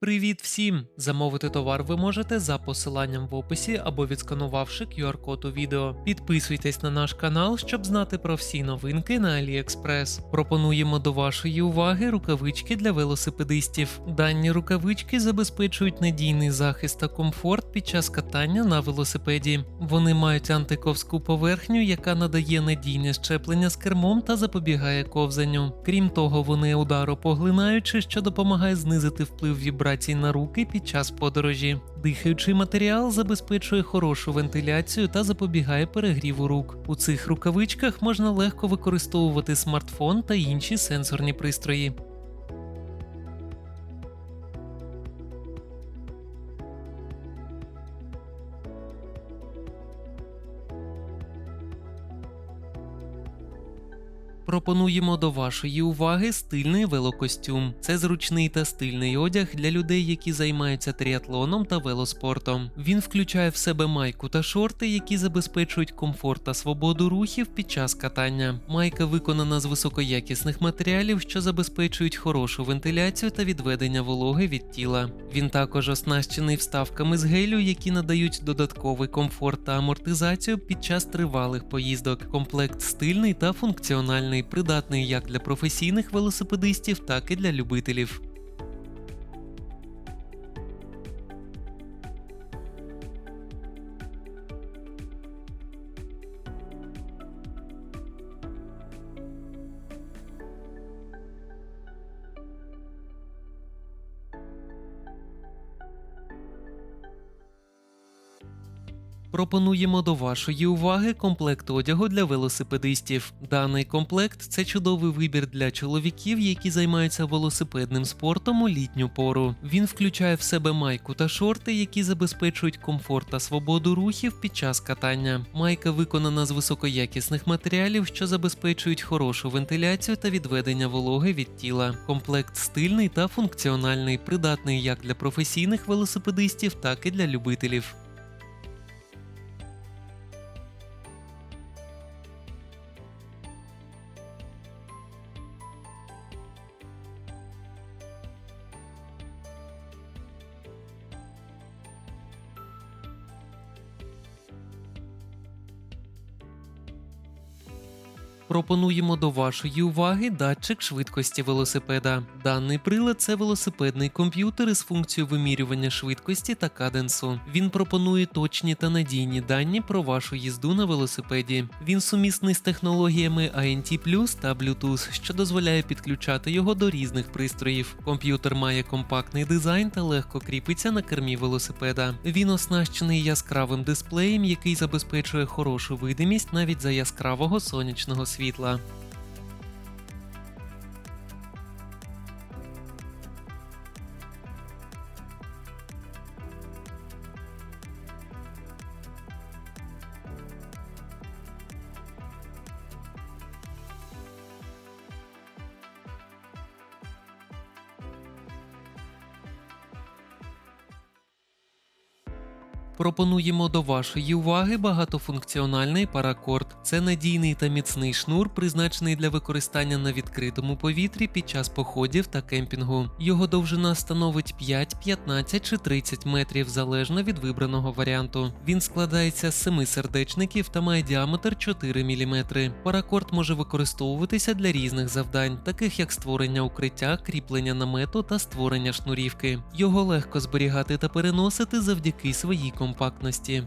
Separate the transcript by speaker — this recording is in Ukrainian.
Speaker 1: Привіт всім! Замовити товар ви можете за посиланням в описі або відсканувавши QR-код у відео. Підписуйтесь на наш канал, щоб знати про всі новинки на AliExpress. Пропонуємо до вашої уваги рукавички для велосипедистів. Дані рукавички забезпечують надійний захист та комфорт під час катання на велосипеді. Вони мають антиковську поверхню, яка надає надійне щеплення з кермом та запобігає ковзанню. Крім того, вони ударопоглинаючі, що допомагає знизити вплив вібрацій на руки під час подорожі. Дихаючий матеріал забезпечує хорошу вентиляцію та запобігає перегріву рук. У цих рукавичках можна легко використовувати смартфон та інші сенсорні пристрої. Пропонуємо до вашої уваги стильний велокостюм. Це зручний та стильний одяг для людей, які займаються тріатлоном та велоспортом. Він включає в себе майку та шорти, які забезпечують комфорт та свободу рухів під час катання. Майка виконана з високоякісних матеріалів, що забезпечують хорошу вентиляцію та відведення вологи від тіла. Він також оснащений вставками з гелю, які надають додатковий комфорт та амортизацію під час тривалих поїздок. Комплект стильний та функціональний, придатний як для професійних велосипедистів, так і для любителів. Пропонуємо до вашої уваги комплект одягу для велосипедистів. Даний комплект це чудовий вибір для чоловіків, які займаються велосипедним спортом у літню пору. Він включає в себе майку та шорти, які забезпечують комфорт та свободу рухів під час катання. Майка виконана з високоякісних матеріалів, що забезпечують хорошу вентиляцію та відведення вологи від тіла. Комплект стильний та функціональний, придатний як для професійних велосипедистів, так і для любителів. Пропонуємо до вашої уваги датчик швидкості велосипеда. Даний прилад це велосипедний комп'ютер із функцією вимірювання швидкості та каденсу. Він пропонує точні та надійні дані про вашу їзду на велосипеді. Він сумісний з технологіями ANT та Bluetooth, що дозволяє підключати його до різних пристроїв. Комп'ютер має компактний дизайн та легко кріпиться на кермі велосипеда. Він оснащений яскравим дисплеєм, який забезпечує хорошу видимість навіть за яскравого сонячного світла. Пропонуємо до вашої уваги багатофункціональний паракорд. Це надійний та міцний шнур, призначений для використання на відкритому повітрі під час походів та кемпінгу. Його довжина становить 5, 15 чи 30 метрів залежно від вибраного варіанту. Він складається з семи сердечників та має діаметр 4 мм. Паракорд може використовуватися для різних завдань, таких як створення укриття, кріплення намету та створення шнурівки. Його легко зберігати та переносити завдяки своїй компактності.